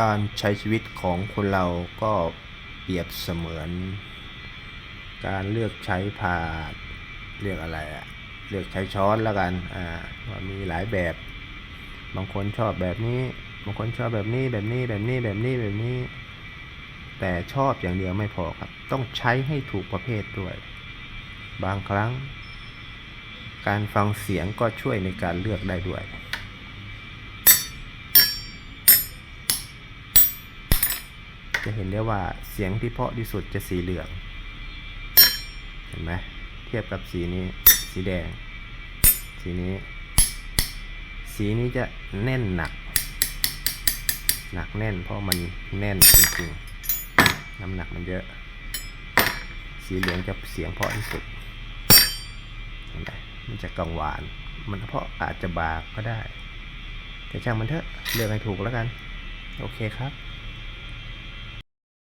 การใช้ชีวิตของคนเราก็เปรียบเสมือน การเลือกใช้พาเลือกอะไรอะเลือกใช้ช้อนแล้วกันอ่าว่ามีหลายแบบ บางคนชอบแบบนี้ บางคนชอบแบบนี้แบบนี้แบบนี้แบบนี้แบบนี้ แต่ชอบอย่างเดียวไม่พอครับ ต้องใช้ให้ถูกประเภทด้วย บางครั้ง การฟังเสียงก็ช่วยในการเลือกได้ด้วย จะเห็นได้ว่าเสียงที่เพาะที่สุดจะสีเหลือง เห็นไหมเทียบกับสีนี้ สีแดง สีนี้ สีนี้จะแน่นหนัก หนักแน่นเพราะมันแน่นจริงๆ น้ำหนักมันเยอะ สีเหลืองจะเสียงเพาะที่สุดเห็นไหมมันจะกังวาน มันเพาะอาจจะบากก็ได้แต่ช่างมันเถอะเลือกให้ถูกแล้วกัน โอเคครับ